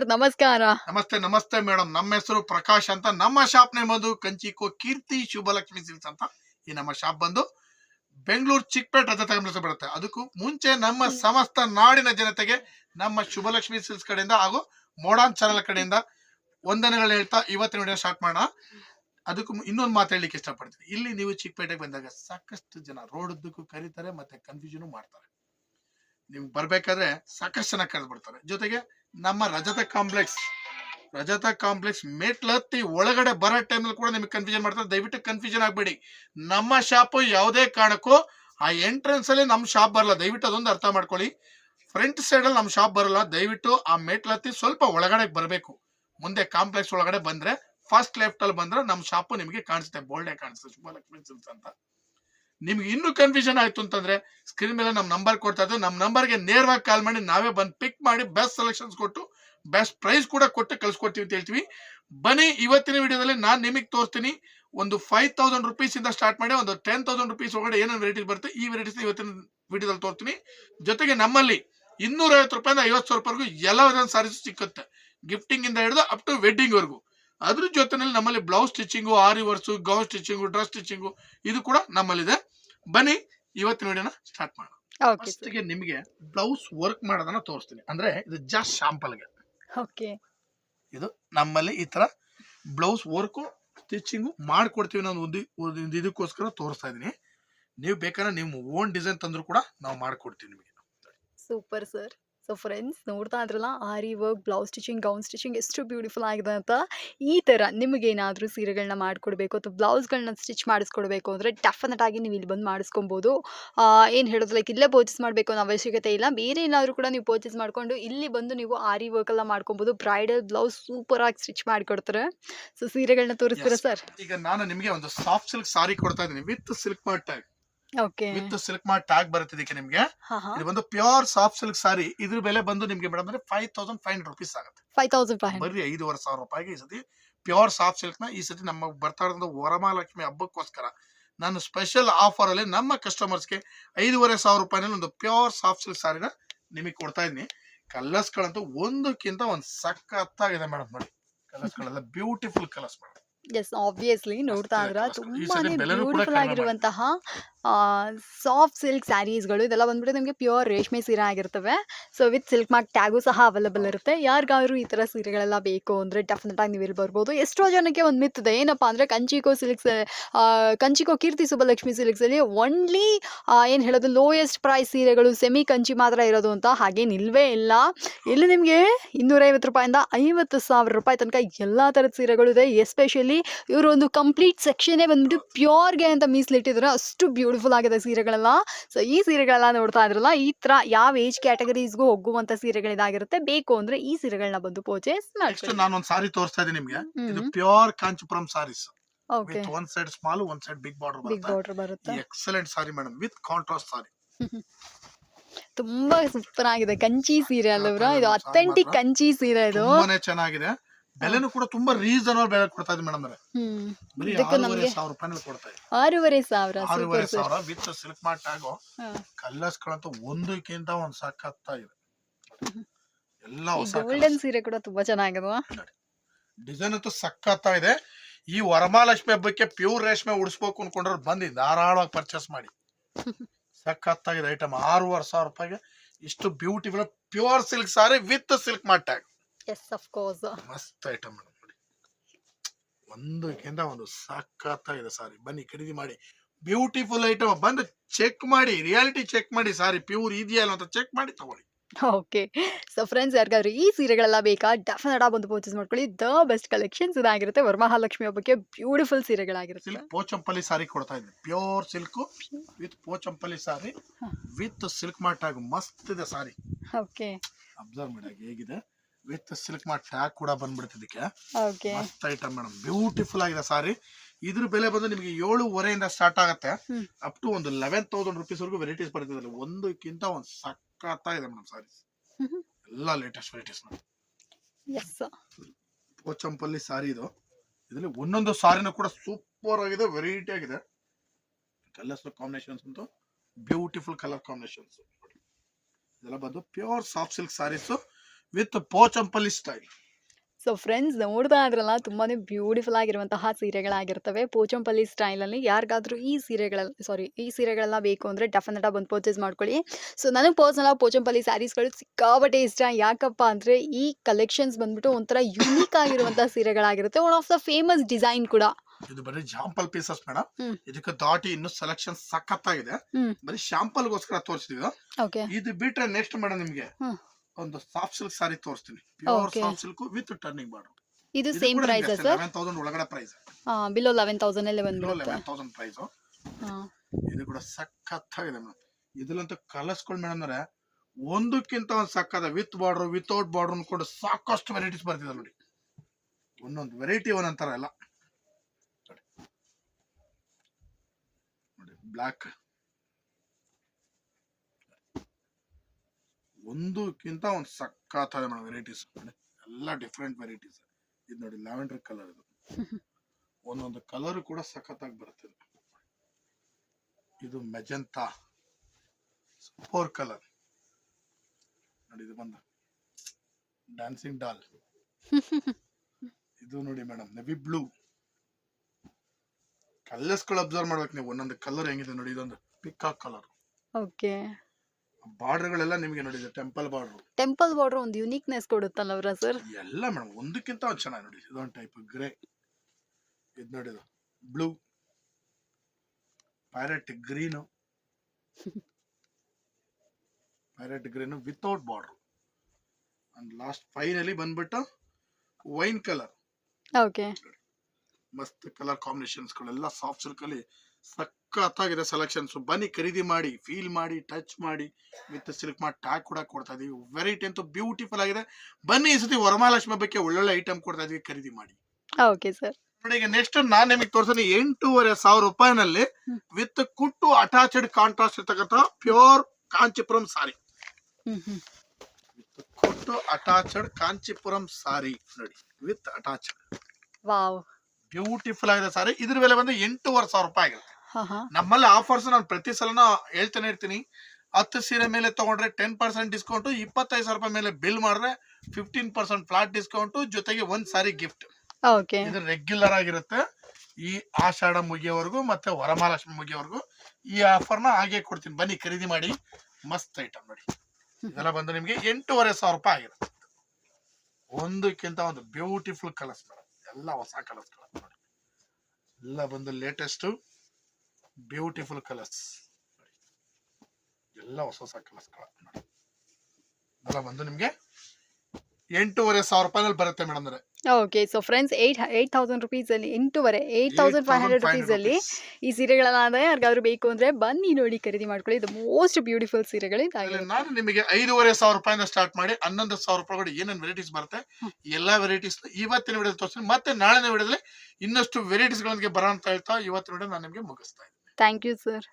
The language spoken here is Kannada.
ಸರ್ ನಮಸ್ಕಾರ. ನಮಸ್ತೆ ನಮಸ್ತೆ ಮೇಡಮ್ ನಮ್ಮ ಹೆಸರು ಪ್ರಕಾಶ್ ಅಂತ. ನಮ್ಮ ಶಾಪ್ ನೇಮ್ ಬಂದು ಕಂಚಿಕೋ ಕೀರ್ತಿ ಶುಭಲಕ್ಷ್ಮಿ ಸಿಲ್ಸ್ ಅಂತ ಈ ನಮ್ಮ ಶಾಪ್ ಬಂದು ಬೆಂಗಳೂರು ಚಿಕ್ಕಪೇಟೆ ರಜೆ ತಗೊಂಡು ಬರುತ್ತೆ ಅದಕ್ಕೂ ಮುಂಚೆ ನಮ್ಮ ಸಮಸ್ತ ನಾಡಿನ ಜನತೆಗೆ ನಮ್ಮ ಶುಭಲಕ್ಷ್ಮಿ ಸಿಲ್ಸ್ ಕಡೆಯಿಂದ ಹಾಗೂ ಮೋಡಾನ್ ಚಾನಲ್ ಕಡೆಯಿಂದ ವಂದನೆಗಳು ಹೇಳ್ತಾ ಇವತ್ತಿನ ವಿಡಿಯೋ ಸ್ಟಾರ್ಟ್ ಮಾಡೋಣ. ಅದಕ್ಕೂ ಇನ್ನೊಂದು ಮಾತು ಹೇಳಲಿಕ್ಕೆ ಇಷ್ಟಪಡ್ತೀನಿ. ಇಲ್ಲಿ ನೀವು ಚಿಕ್ಕಪೇಟೆಗೆ ಬಂದಾಗ ಸಾಕಷ್ಟು ಜನ ರೋಡ್ ಉದ್ದಕ್ಕೂ ಕರೀತಾರೆ ಮತ್ತೆ ಕನ್ಫ್ಯೂಷನ್ ಮಾಡ್ತಾರೆ. ನೀವು ಬರಬೇಕಾದ್ರೆ ಸಾಕಷ್ಟು ಜನ ಕರೆದ್ಬಿಡ್ತಾರೆ ಜೊತೆಗೆ ನಮ್ಮ ರಜತ ಕಾಂಪ್ಲೆಕ್ಸ್ ರಜತ ಕಾಂಪ್ಲೆಕ್ಸ್ ಮೆಟ್ಲತ್ತಿ ಒಳಗಡೆ ಬರೋ ಟೈಮಲ್ಲಿ ಕೂಡ ನಿಮಗೆ ಕನ್ಫ್ಯೂಷನ್ ಮಾಡ್ತಾರೆ. ದಯವಿಟ್ಟು ಕನ್ಫ್ಯೂಷನ್ ಆಗಬೇಡಿ. ನಮ್ಮ ಶಾಪು ಯಾವುದೇ ಕಾರಣಕ್ಕೂ ಆ ಎಂಟ್ರೆನ್ಸ್ ಅಲ್ಲಿ ನಮ್ಮ ಶಾಪ್ ಬರಲ್ಲ. ದಯವಿಟ್ಟು ಅದೊಂದು ಅರ್ಥ ಮಾಡ್ಕೊಳ್ಳಿ. ಫ್ರಂಟ್ ಸೈಡ್ ಅಲ್ಲಿ ನಮ್ಮ ಶಾಪ್ ಬರಲ್ಲ. ದಯವಿಟ್ಟು ಆ ಮೆಟ್ಲತ್ತಿ ಸ್ವಲ್ಪ ಒಳಗಡೆ ಬರಬೇಕು. ಮುಂದೆ ಕಾಂಪ್ಲೆಕ್ಸ್ ಒಳಗಡೆ ಬಂದ್ರೆ ಫಸ್ಟ್ ಲೆಫ್ಟ್ ಅಲ್ಲಿ ಬಂದ್ರೆ ನಮ್ಮ ಶಾಪು ನಿಮಗೆ ಕಾಣಿಸುತ್ತೆ. ಬೋಲ್ಡೇ ಕಾಣಿಸುತ್ತೆ. ಶುಭಲಕ್ಷ್ಮಿ ಸಿಲ್ಸ್ ಅಂತ. ನಿಮ್ಗೆ ಇನ್ನೂ ಕನ್ಫ್ಯೂಷನ್ ಆಯ್ತು ಅಂತಂದ್ರೆ ಸ್ಕ್ರೀನ್ ಮೇಲೆ ನಮ್ಮ ನಂಬರ್ ಕೊಡ್ತಾ ಇದ್ದು ನಮ್ಮ ನಂಬರ್ಗೆ ನೇರವಾಗಿ ಕಾಲ್ ಮಾಡಿ ನಾವೇ ಬಂದು ಪಿಕ್ ಮಾಡಿ ಬೆಸ್ಟ್ ಸೆಲೆಕ್ಷನ್ಸ್ ಕೊಟ್ಟು ಬೆಸ್ಟ್ ಪ್ರೈಸ್ ಕೂಡ ಕೊಟ್ಟು ಕಳ್ಸ್ಕೊಡ್ತೀವಿ ಅಂತ ಹೇಳ್ತೀವಿ. ಬನ್ನಿ, ಇವತ್ತಿನ ವಿಡಿಯೋದಲ್ಲಿ ನಾನು ನಿಮಗೆ ತೋರಿಸ್ತೀನಿ ಒಂದು ಫೈವ್ ತೌಸಂಡ್ ರುಪೀಸ್ ಇಂದ ಸ್ಟಾರ್ಟ್ ಮಾಡಿ ಒಂದು ಟೆನ್ ತೌಸಂಡ್ ರುಪೀಸ್ ಒಳಗಡೆ ಏನೇನು ವೆರೈಟೀಸ್ ಬರುತ್ತೆ ಈ ವೆರೈಟೀಸ್ ಇವತ್ತಿನ ವಿಡಿಯೋದಲ್ಲಿ ತೋರಿಸ್ತೀನಿ. ಜೊತೆಗೆ ನಮ್ಮಲ್ಲಿ ಇನ್ನೂರ ಐವತ್ತು ರೂಪಾಯಿಂದ ಐವತ್ತು ಸಾವಿರ ರೂಪಾಯಿಗೂ ಎಲ್ಲ ವಿಧದ ಸಾರೀಸ್ ಸಿಕ್ಕುತ್ತೆ. ಗಿಫ್ಟಿಂಗ್ ಇಂದ ಹಿಡಿದು ಅಪ್ ಟು ವೆಡ್ಡಿಂಗ್ ವರೆಗೂ. ಅದ್ರ ಜೊತೆಯಲ್ಲಿ ನಮ್ಮಲ್ಲಿ blouse stitching aari verse gown stitching dress stitching ಇದು ಕೂಡ ನಮ್ಮಲ್ಲಿದೆ. ಬನ್ನಿ ಇವತ್ತಿನ ವಿಡಿಯೋನ ಸ್ಟಾರ್ಟ್ ಮಾಡೋಣ. ಫಸ್ಟ್ಗೆ ನಿಮಗೆ ಬ್ಲೌಸ್ ವರ್ಕ್ ಮಾಡೋದನ್ನ ತೋರಿಸ್ತೀನಿ. ಅಂದ್ರೆ ಇದು ಜಸ್ಟ್ ಶಾಂಪಲ್ಗೆ ಓಕೆ ಇದು ನಮ್ಮಲ್ಲಿ ಈ ತರ ಬ್ಲೌಸ್ ವರ್ಕು ಸ್ಟಿಚಿಂಗು ಮಾಡ್ಕೊಡ್ತೀವಿ ನಾನು ಒಂದು ಒಂದು ಇದಕ್ಕೋಸ್ಕರ ತೋರಿಸ್ತಾ ಇದೀನಿ ನೀವು ಬೇಕಾದ್ರೆ ನಿಮ್ಮ ಓನ್ ಡಿಸೈನ್ ತಂದ್ರು ಕೂಡ ನಾವು ಮಾಡ್ಕೊಡ್ತೀವಿ ನಿಮಗೆ. ಸೂಪರ್ ಸರ್ ಸೊ ಫ್ರೆಂಡ್ಸ್ ನೋಡ್ತಾ ಇದ್ರಲ್ಲ aari work blouse stitching gown stitching ಎಷ್ಟು ಬ್ಯೂಟಿಫುಲ್ ಆಗಿದೆ ಅಂತ. ಈ ಥರ ನಿಮಗೇನಾದರೂ ಸೀರೆಗಳನ್ನ ಮಾಡಿಕೊಡ್ಬೇಕು ಅಥವಾ ಬ್ಲೌಸ್ಗಳನ್ನ ಸ್ಟಿಚ್ ಮಾಡಿಸ್ಕೊಡ್ಬೇಕು ಅಂದರೆ ಡೆಫಿನೆಟ್ ಆಗಿ ನೀವು ಇಲ್ಲಿ ಬಂದು ಮಾಡಿಸ್ಕೊಬೋದು. ಏನು ಹೇಳೋದು ಲೈಕ್ ಇಲ್ಲೇ ಪರ್ಚೇಸ್ ಮಾಡಬೇಕು ಅನ್ನೋ ಅವಶ್ಯಕತೆ ಇಲ್ಲ. ಬೇರೆ ಏನಾದರೂ ಕೂಡ ನೀವು ಪರ್ಚೇಸ್ ಮಾಡಿಕೊಂಡು ಇಲ್ಲಿ ಬಂದು ನೀವು ಆರಿ ವರ್ಕ್ ಎಲ್ಲ ಮಾಡ್ಕೊಬೋದು. ಬ್ರೈಡಲ್ ಬ್ಲೌಸ್ ಸೂಪರಾಗಿ ಸ್ಟಿಚ್ ಮಾಡಿಕೊಡ್ತಾರೆ. ಸೊ ಸೀರೆಗಳನ್ನ ತೋರಿಸ್ತೀರಾ ಸರ್ ಈಗ ನಾನು ನಿಮಗೆ ಒಂದು ಸಾಫ್ಟ್ ಸಿಲ್ಕ್ ಸಾರಿ ಕೊಡ್ತಾ ಇದ್ದೀನಿ with silk mart okay. With silk mart tag ಬರುತ್ತೆ ಇದಕ್ಕೆ ನಿಮಗೆ. ಇದು ಬಂದು ಪ್ಯೂರ್ ಸಾಫ್ಟ್ ಸಿಲ್ಕ್ ಸಾರಿ. ಇದ್ರ ಬೆಲೆ ಬಂದು ನಿಮಗೆ ಮೇಡಮ್ ಅಂದ್ರೆ five thousand five hundred rupees ಆಗುತ್ತೆ. ಫೈವ್ ತೌಸಂಡ್ ಫೈವ್ ಹಂಡ್ರೆಡ್ ಬರೀ ಐದೂವರೆ ಸಾವಿರ ರೂಪಾಯಿಗೆ ಈ ಸತಿ ಪ್ಯೂರ್ ಸಾಫ್ಟ್ ಸಿಲ್ಕ್ನ ಈ ಸತಿ ನಮ್ಮ ಬರ್ತಾ ಇರೋದು ವರಮಹಾಲಕ್ಷ್ಮಿ ಹಬ್ಬಕ್ಕೋಸ್ಕರ. ನಾನು ಸ್ಪೆಷಲ್ ಆಫರ್ ಅಲ್ಲಿ ನಮ್ಮ ಕಸ್ಟಮರ್ಸ್ಗೆ ಐದೂವರೆ ಸಾವಿರ ರೂಪಾಯಿನಲ್ಲಿ ಒಂದು ಪ್ಯೂರ್ ಸಾಫ್ಟ್ ಸಿಲ್ಕ್ ಸಾರಿನ ನಿಮಗೆ ಕೊಡ್ತಾ ಇದ್ದೀನಿ. ಕಲರ್ಸ್ ಗಳಂತೂ ಒಂದಕ್ಕಿಂತ ಒಂದು ಸಖತ್ತಾಗಿದೆ ಮೇಡಮ್ ನೋಡಿ. ಕಲರ್ಸ್ ಗಳೆಲ್ಲ beautiful colours madam. Yes obviously ನೋಡ್ತಾ ಇದ್ರ ತುಂಬಾನೇ ಬ್ಯೂಟಿಫುಲ್ ಆಗಿರುವಂತಹ ಸಾಫ್ಟ್ ಸಿಲ್ಕ್ ಸ್ಯಾರೀಸ್ಗಳು ಇದೆಲ್ಲ ಬಂದ್ಬಿಟ್ಟು ನಿಮಗೆ ಪ್ಯೂರ್ ರೇಷ್ಮೆ ಸೀರೆ ಆಗಿರ್ತವೆ. So with silk mark tag ಸಹ ಅವೈಲಬಲ್ ಇರುತ್ತೆ. ಯಾರಿಗಾದ್ರೂ ಈ ಥರ ಸೀರೆಗಳೆಲ್ಲ ಬೇಕು ಅಂದರೆ ಡೆಫಿನೆಟ್ ಆಗಿ ನೀವು ಇಲ್ಲಿ ಬರ್ಬೋದು. ಎಷ್ಟೋ ಜನಕ್ಕೆ ಒಂದು ಮಿತ್ತಿದೆ ಏನಪ್ಪ ಅಂದರೆ ಕಂಚಿಕೋ ಸಿಲ್ಕ್ಸ್ ಕಂಚಿಕೋ ಕೀರ್ತಿ ಸುಬ್ಬಲಕ್ಷ್ಮಿ ಸಿಲ್ಕ್ಸಲ್ಲಿ ಓನ್ಲಿ ಏನು ಹೇಳೋದು ಲೋಯೆಸ್ಟ್ ಪ್ರೈಸ್ ಸೀರೆಗಳು ಸೆಮಿ ಕಂಚಿ ಮಾತ್ರ ಇರೋದು ಅಂತ ಹಾಗೇನು ನಿಲ್ವೇ ಇಲ್ಲ. ಇಲ್ಲಿ ನಿಮಗೆ ಇನ್ನೂರೈವತ್ತು ರೂಪಾಯಿಂದ ಐವತ್ತು ಸಾವಿರ ರೂಪಾಯಿ ತನಕ ಎಲ್ಲ ಥರದ ಸೀರೆಗಳು ಇದೆ. ಎಸ್ಪೆಷಲಿ ಇವರು ಒಂದು ಕಂಪ್ಲೀಟ್ ಸೆಕ್ಷನೇ ಬಂದ್ಬಿಟ್ಟು ಪ್ಯೂರ್ಗೆ ಅಂತ ಮೀಸಲಿಟ್ಟಿದ್ದಾರೆ ಅಷ್ಟು ಬ್ಯೂಟಿಫುಲ್ ಆಗಿದೆ ಸೀರೆಗಳೆಲ್ಲ. ಸೊ ಈ ಸೀರೆಗಳೆಲ್ಲ ನೋಡ್ತಾ ಇದ್ರಲ್ಲ ಈ ತರ ಯಾವ ಏಜ್ ಕ್ಯಾಟಗರೀಸ್ಗೂ ಹೋಗುವಂತ ಸೀರೆಗಳಿದಾಗಿರುತ್ತೆ ಬೇಕು ಅಂದ್ರೆ ಈ ಸೀರೆಗಳನ್ನ ಬಂದು ಪರ್ಚೇಸ್ ಮಾಡಿ ನಾನು ಒಂದು ಸಾರಿ ತೋರಿಸ್ತಾ ಇದ್ದೀನಿ ನಿಮಗೆ. ಇದು pure Kanchipuram saris okay with one side small one side big border big border ಬರುತ್ತೆ. Excellent sari madam with contrast sari ತುಂಬಾ ಸೂಪರ್ ಆಗಿದೆ. ಕಂಚಿ ಸೀರೆ ಅಲ್ಲವ್ರ ಇದು ಅಥೆಂಟಿಕ್ ಕಂಚಿ ಸೀರೆ ಇದು. ತುಂಬಾನೇ ಚೆನ್ನಾಗಿದೆ. ಬೆಲೆನೂ ಕೂಡ ತುಂಬಾ ರೀಸನಬಲ್ ಬೆಲೆ ಕೊಡ್ತಾ ಇದೆ ಮೇಡಮ್ ಬರೀ ಆರೂವರೆ ಸಾವಿರ ರೂಪಾಯಿನಲ್ಲಿ ಕೊಡ್ತಾ ಇದೆ. ಆರೂವರೆ ಸಾವಿರ ಆರೂವರೆ ಸಾವಿರ ವಿತ್ ಸಿಲ್ಕ್ ಮಾರ್ಟ್ ಆಗೋ ಕಲ್ಲಸ್ಗಳಂತ ಗಳಂತೂ ಒಂದಕ್ಕಿಂತ ಒಂದ್ ಸಖತ್ತಾಗಿದೆ ಎಲ್ಲ ಈ ಹೊಸ ಗೋಲ್ಡನ್ ಸೀರೆ ಕೂಡ ತುಂಬಾ ಚೆನ್ನಾಗಿದೆ ಡಿಸೈನ್ ಅಂತೂ ಸಖತ್ತಾಗಿದೆ ಈ ವರಮಹಾಲಕ್ಷ್ಮಿ ಹಬ್ಬಕ್ಕೆ ಪ್ಯೂರ್ ರೇಷ್ಮೆ ಉಡಿಸ್ಬೇಕು ಅನ್ಕೊಂಡ್ರೆ ಬಂದಿ ಧಾರಾಳವಾಗಿ ಪರ್ಚೇಸ್ ಮಾಡಿ. ಸಖತ್ತಾಗಿದೆ ಐಟಮ್ ಆರೂವರೆ ಸಾವಿರ ರೂಪಾಯಿಗೆ ಇಷ್ಟು beautiful pure silk sari with silk mart tag yes of course ಮಸ್ತ್ ಐಟಮ್ ಮೇಡಮ್ ನೋಡಿ. ಒಂದಕ್ಕಿಂತ ಒಂದು ಸಖತ್ತಾಗಿದೆ ಸಾರಿ. ಬನ್ನಿ ಖರೀದಿ ಮಾಡಿ. ಬ್ಯೂಟಿಫುಲ್ ಐಟಮ್ ಬಂದು ಚೆಕ್ ಮಾಡಿ ರಿಯಾಲಿಟಿ ಚೆಕ್ ಮಾಡಿ ಸಾರಿ. ಪ್ಯೂರ್ ಇದೆಯಾ ಇಲ್ಲ ಅಂತ ಚೆಕ್ ಮಾಡಿ ತಗೊಳ್ಳಿ. ಓಕೆ ಸೊ ಫ್ರೆಂಡ್ಸ್ ಯಾರಿಗಾದ್ರೂ ಈ ಸೀರೆಗಳೆಲ್ಲ ಬೇಕಾ? ಡೆಫಿನೆಟ್ ಆಗಿ ಬಂದು ಪರ್ಚೇಸ್ ಮಾಡ್ಕೊಳ್ಳಿ. ದ ಬೆಸ್ಟ್ ಕಲೆಕ್ಷನ್ಸ್ ಇದಾಗಿರುತ್ತೆ. ವರಮಹಾಲಕ್ಷ್ಮಿ ಹಬ್ಬಕ್ಕೆ ಬ್ಯೂಟಿಫುಲ್ ಸೀರೆಗಳಾಗಿರುತ್ತೆ. ಸಿಲ್ಕ್ ಪೋಚಂಪಲ್ಲಿ ಸಾರಿ ಕೊಡ್ತಾ ಇದ್ದೀನಿ. Pure silk with Pochampally sari. With silk mart ಆಗಿ ಮಸ್ತ್ ಇದೆ ಸಾರಿ. ಓಕೆ ಅಬ್ಸರ್ವ್ ಮಾಡಿ ಹೇಗಿದೆ? ವಿತ್ ಸಿಲ್ಕ್ ಮಾರ್ಟ್ ಟ್ಯಾಕ್ ಕೂಡ ಬಂದ್ಬಿಡುತ್ತೆ ಓಕೆ ಮಸ್ತ್ ಐಟಮ್ ಮೇಡಮ್. ಬ್ಯೂಟಿಫುಲ್ ಆಗಿದೆ ಸಾರಿ. ಇದ್ರ ಬೆಲೆ ಬಂದು ನಿಮಗೆ ಏಳುವರೆಯಿಂದ ಸ್ಟಾರ್ಟ್ ಆಗುತ್ತೆ. ಅಪ್ ಟು ಒಂದು ಲೆವೆನ್ ತೌಸಂಡ್ ರುಪೀಸ್ ವರೆಗೂ ವೆರೈಟೀಸ್ ಬರ್ತಿದೆ ಒಂದಕ್ಕಿಂತ ಒಂದು ಇದೆ ಮೇಡಮ್ ಸಾರೀಸ್. ಎಲ್ಲ latest varieties yes Pochampally sari ಇದು. ಇದರಲ್ಲಿ ಒಂದೊಂದು ಸಾರಿನೂ ಕೂಡ ಸೂಪರ್ ಆಗಿದೆ ವೆರೈಟಿ ಆಗಿದೆ. ಕಲರ್ಸ್ ಕಾಂಬಿನೇಷನ್ಸ್ ಅಂತೂ ಬ್ಯೂಟಿಫುಲ್ ಕಲರ್ ಕಾಂಬಿನೇಷನ್ಸ್ ಇದೆಲ್ಲ ಬಂದು pure soft silk saris. With Pochampally style. So friends ನೋಡ್ತಾ ಇದ್ರಲ್ಲ ತುಂಬಾ ಬ್ಯೂಟಿಫುಲ್ ಆಗಿರುವಂತಹ ಸೀರೆಗಳಾಗಿರ್ತವೆ. ಪೋಚಂಪಲ್ಲಿ ಸ್ಟೈಲಲ್ಲಿ ಯಾರಿಗಾದ್ರೂ ಈ ಸೀರೆಗಳ ಸಾರಿ ಈ ಸೀರೆಗಳೆಲ್ಲ ಬೇಕು ಅಂದರೆ ಡೆಫಿನೆಟಾಗಿ ಬಂದು ಪರ್ಚೇಸ್ ಮಾಡ್ಕೊಳ್ಳಿ. ಸೊ ನನಗೆ ಪರ್ಸ್ನಲಾಗಿ ಪೋಚಂಪಲ್ಲಿ ಸ್ಯಾರೀಸ್ಗಳು ಸಿಕ್ಕಾಬಟ್ಟೆ ಇಷ್ಟ. ಯಾಕಪ್ಪ ಅಂದರೆ ಈ ಕಲೆಕ್ಷನ್ಸ್ ಬಂದ್ಬಿಟ್ಟು ಒಂಥರ ಯುನೀಕ್ ಆಗಿರುವಂಥ ಸೀರೆಗಳಾಗಿರುತ್ತೆ. One of the famous design ಕೂಡ. ಇದು ಬರೀ ಶಾಂಪಲ್ ಪೀಸಸ್ ಮೇಡಮ್. ಇದಕ್ಕೆ ದಾಟಿ ಇನ್ನು ಸೆಲೆಕ್ಷನ್ ಸಖತ್ತಾಗಿದೆ. ಬರೀ ಶಾಂಪಲ್ ಗೋಸ್ಕರ ತೋರಿಸಿದೀವಿ. ಓಕೆ ಇದು ಬಿಟ್ರೆ ನೆಕ್ಸ್ಟ್ ಮೇಡಮ್ ನಿಮ್ಗೆ. ಒಂದು ಸಾಫ್ಟ್ ಸಿಲ್ಕ್ ಸಾರಿ ತೋರಿಸ್ತೀನಿ. Pure. Soft silk with turning border ಇದು same price sir eleven thousand ಒಳಗಡೆ ಪ್ರೈಸ್ ಬಿಲೋ ಲೆವೆನ್ ತೌಸಂಡಲ್ಲೇ ಬಂದ್ಬಿಡುತ್ತೆ. ಲೆವೆನ್ ತೌಸಂಡ್ ಪ್ರೈಸ್ ಆ ಇದು ಕೂಡ ಸಖತ್ತಾಗಿದೆ ಮೇಡಮ್. ಕಲರ್ಸ್ ಕಲರ್ಸ್ಗಳು ಮೇಡಮ್ ಅಂದ್ರೆ ಒಂದಕ್ಕಿಂತ ಒಂದು ಸಕ್ಕದ ವಿತ್ ಬಾರ್ಡರ್ ವಿತೌಟ್ ಬಾರ್ಡರ್ ಅನ್ಕೊಂಡು ಸಾಕಷ್ಟು ವೆರೈಟೀಸ್ ಬರ್ತಿದೆ ನೋಡಿ. ಒಂದೊಂದು ವೆರೈಟಿ ಒಂದೊಂಥರ ಎಲ್ಲ. ನೋಡಿ. ಬ್ಲಾಕ್ ಬ್ಲ್ಯಾಕ್ ಒಂದಕ್ಕಿಂತ ಒಂದು ಸಕ್ಕತ್ತಾದ ಮೇಡಮ್ ವೆರೈಟೀಸ್ ಎಲ್ಲ ಡಿಫ್ರೆಂಟ್ ವೆರೈಟೀಸ್ ಇದು. ನೋಡಿ ಲ್ಯಾವೆಂಡರ್ ಕಲರ್ ಇದು. ಒಂದೊಂದು ಕಲರ್ ಕೂಡ ಸಖತ್ತಾಗಿ ಬರುತ್ತೆ ಇದು. ಇದು ಮೆಜೆಂತಾ ಫೋರ್ ಕಲರ್ ನೋಡಿ ಇದು ಬಂದ. ಡ್ಯಾನ್ಸಿಂಗ್ ಡಾಲ್ ಇದು ನೋಡಿ ಮೇಡಮ್ ನೆವಿ ಬ್ಲೂ ಕಲರ್ಸ್ಗಳು ಅಬ್ಸರ್ವ್ ಮಾಡ್ಬೇಕು ನೀವು. ಒಂದೊಂದು ಕಲರ್ ಹೆಂಗಿದೆ ನೋಡಿ ಇದೊಂದು ಪಿಕಾಕ್ ಕಲರ್ ಓಕೆ ಬಾರ್ಡರ್ಗಳೆಲ್ಲ ನಿಮಗೆ ನೋಡಿದ್ರೆ ಟೆಂಪಲ್ ಬಾರ್ಡರ್. ಟೆಂಪಲ್ ಬಾರ್ಡರ್ ಒಂದು ಯುನೀಕ್ನೆಸ್ ಕೊಡುತ್ತಲ್ಲವ್ರ ಸರ್ ಎಲ್ಲ ಮೇಡಮ್ ಒಂದಕ್ಕಿಂತ ಒಂದು ಚೆನ್ನಾಗಿ ನೋಡಿ. ಇದೊಂದು ಟೈಪ್ ಗ್ರೇ ಇದು ನೋಡಿದು blue parrot green parrot green without border and last finally ಬಂದ್ಬಿಟ್ಟು ವೈನ್ ಕಲರ್ ಓಕೆ ಮಸ್ತ್ ಕಲರ್ ಕಾಂಬಿನೇಷನ್ಸ್ಗಳೆಲ್ಲ ಸಾಫ್ಟ್ ಸಿಲ್ಕ್ ಅಲ್ಲಿ ಸಖತ್ತಾಗಿದೆ ಸೆಲೆಕ್ಷನ್ಸ್ ಬನ್ನಿ ಖರೀದಿ ಮಾಡಿ ಫೀಲ್ ಮಾಡಿ ಟಚ್ ಮಾಡಿ ವಿತ್ ಸಿಲ್ಕ್ ಮಾಡಿ ಟ್ಯಾಗ್ ಕೂಡ ಕೊಡ್ತಾ ಇದೀವಿ. ವೆರೈಟಿ ಅಂತೂ ಬ್ಯೂಟಿಫುಲ್ ಆಗಿದೆ. ಬನ್ನಿ ಈ ಸತಿ ವರಮಹಾಲಕ್ಷ್ಮಿ ಹಬ್ಬಕ್ಕೆ ಒಳ್ಳೊಳ್ಳೆ ಐಟಮ್ ಕೊಡ್ತಾ ಇದೀವಿ ಖರೀದಿ ಮಾಡಿ. ಓಕೆ ಸರ್ ನೋಡಿ ಈಗ ನೆಕ್ಸ್ಟ್ ನಾನ್ ನಿಮಗೆ ತೋರಿಸ್ತೀನಿ ಎಂಟೂವರೆ ಸಾವಿರ ರೂಪಾಯಿನಲ್ಲಿ ವಿತ್ ಕುಟ್ಟು ಅಟ್ಯಾಚ್ಡ್ ಕಾಂಟ್ರಾಸ್ಟ್ ಇರ್ತಕ್ಕಂಥ ಪ್ಯೂರ್ ಕಾಂಚಿಪುರಂ ಸಾರಿ. ವಿತ್ ಕುಟ್ಟು ಅಟ್ಯಾಚ್ಡ್ ಕಾಂಚಿಪುರಂ ಸಾರಿ. ನೋಡಿ ವಿತ್ ಅಟ್ಯಾಚ್ಡ್ ವಾವ್ ಬ್ಯೂಟಿಫುಲ್ ಆಗಿದೆ ಸಾರಿ ಇದ್ರ ಬೆಲೆ ಬಂದು ಎಂಟೂವರೆ ಸಾವಿರ ರೂಪಾಯಿ ಆಗಿರುತ್ತೆ ನಮ್ಮಲ್ಲಿ ಆಫರ್ಸ್ ನಾನು ಪ್ರತಿ ಸಲನ ಹೇಳ್ತಾನೆ ಇರ್ತೀನಿ. ಹತ್ತು ಸೀರೆ ಮೇಲೆ ತಗೊಂಡ್ರೆ ಟೆನ್ ಪರ್ಸೆಂಟ್ ಡಿಸ್ಕೌಂಟ್ ಇಪ್ಪತ್ತೈದು ಸಾವಿರ ರೂಪಾಯಿ ಮೇಲೆ ಬಿಲ್ ಮಾಡಿದ್ರೆ ಫಿಫ್ಟೀನ್ ಪರ್ಸೆಂಟ್ ಫ್ಲಾಟ್ ಡಿಸ್ಕೌಂಟ್ ಜೊತೆಗೆ ಒಂದ್ ಸಾರಿ ಗಿಫ್ಟ್ ಇದು ರೆಗ್ಯುಲರ್ ಆಗಿರುತ್ತೆ. ಈ ಆಷಾಢ ಮುಗಿಯೋವರೆಗೂ ಮತ್ತೆ ವರಮಹಾಲಕ್ಷ್ಮಿ ಮುಗಿಯೋವರೆಗೂ ಈ ಆಫರ್ನ ಹಾಗೆ ಕೊಡ್ತೀನಿ. ಬನ್ನಿ ಖರೀದಿ ಮಾಡಿ. ಮಸ್ತ್ ಐಟಮ್ ನೋಡಿ. ಇದೆಲ್ಲ ಬಂದು ನಿಮಗೆ ಎಂಟೂವರೆ ಸಾವಿರ ರೂಪಾಯಿ ಆಗಿರುತ್ತೆ. ಒಂದಕ್ಕಿಂತ ಒಂದು ಬ್ಯೂಟಿಫುಲ್ ಕಲರ್ಸ್ ಎಲ್ಲ ಹೊಸ ಕಲರ್ಸ್ ನೋಡಿ. ಎಲ್ಲ ಬಂದು ಲೇಟೆಸ್ಟ್ ಬ್ಯೂಟಿಫುಲ್ ಕಲರ್ಸ್ ಎಲ್ಲ ಹೊಸ ಹೊಸ ಕಲರ್ಸ್ ನೋಡಿ. ಎಲ್ಲ ಬಂದು ನಿಮಗೆ ಎಂಟೂವರೆ ಸಾವಿರ ರೂಪಾಯಿನಲ್ಲಿ ಬರುತ್ತೆ ಮೇಡಮ್ ಅಂದ್ರೆ. Okay so friends eight eight thousand ರುಪೀಸಲ್ಲಿ ಎಂಟೂವರೆ ಏಯ್ಟ್ ತೌಸಂಡ್ ಫೈವ್ ಹಂಡ್ರೆಡ್ 8,500 ರುಪೀಸಲ್ಲಿ rupees. ಈ ಸೀರೆಗಳನ್ನ ಯಾರಿಗಾದ್ರೂ ಬೇಕು ಅಂದ್ರೆ ಬನ್ನಿ ನೋಡಿ ಖರೀದಿ ಮಾಡ್ಕೊಳ್ಳಿ. ಇದು ಮೋಸ್ಟ್ ಬ್ಯೂಟಿಫುಲ್ ಸೀರೆಗಳು ಇದಾಗಿರುತ್ತೆ. ನಾನು ನಿಮಗೆ ಐದೂವರೆ ಸಾವಿರ ರೂಪಾಯಿಂದ ಸ್ಟಾರ್ಟ್ ಮಾಡಿ ಹನ್ನೊಂದು ಸಾವಿರ ರೂಪಾಯಿ ಏನೇನು ವೆರೈಟೀಸ್ ಬರುತ್ತೆ ಎಲ್ಲಾ ವೆರೈಟೀಸ್ ಇವತ್ತಿನ ವಿಡಿಯೋ ತೋರಿಸ್ತೀನಿ. ಮತ್ತೆ ನಾಳಿನ ವಿಡಿಯೋದಲ್ಲಿ ಇನ್ನಷ್ಟು ವೆರೈಟೀಸ್ ಗಳೊಂದಿಗೆ ಬರೋ ಅಂತ ಹೇಳ್ತಾ ಇವತ್ತಿನ ವಿಡಿಯೋ ನಾನು ನಿಮಗೆ ಮುಗಿಸ್ತಾ ಇದ್ದೀನಿ. Thank you sir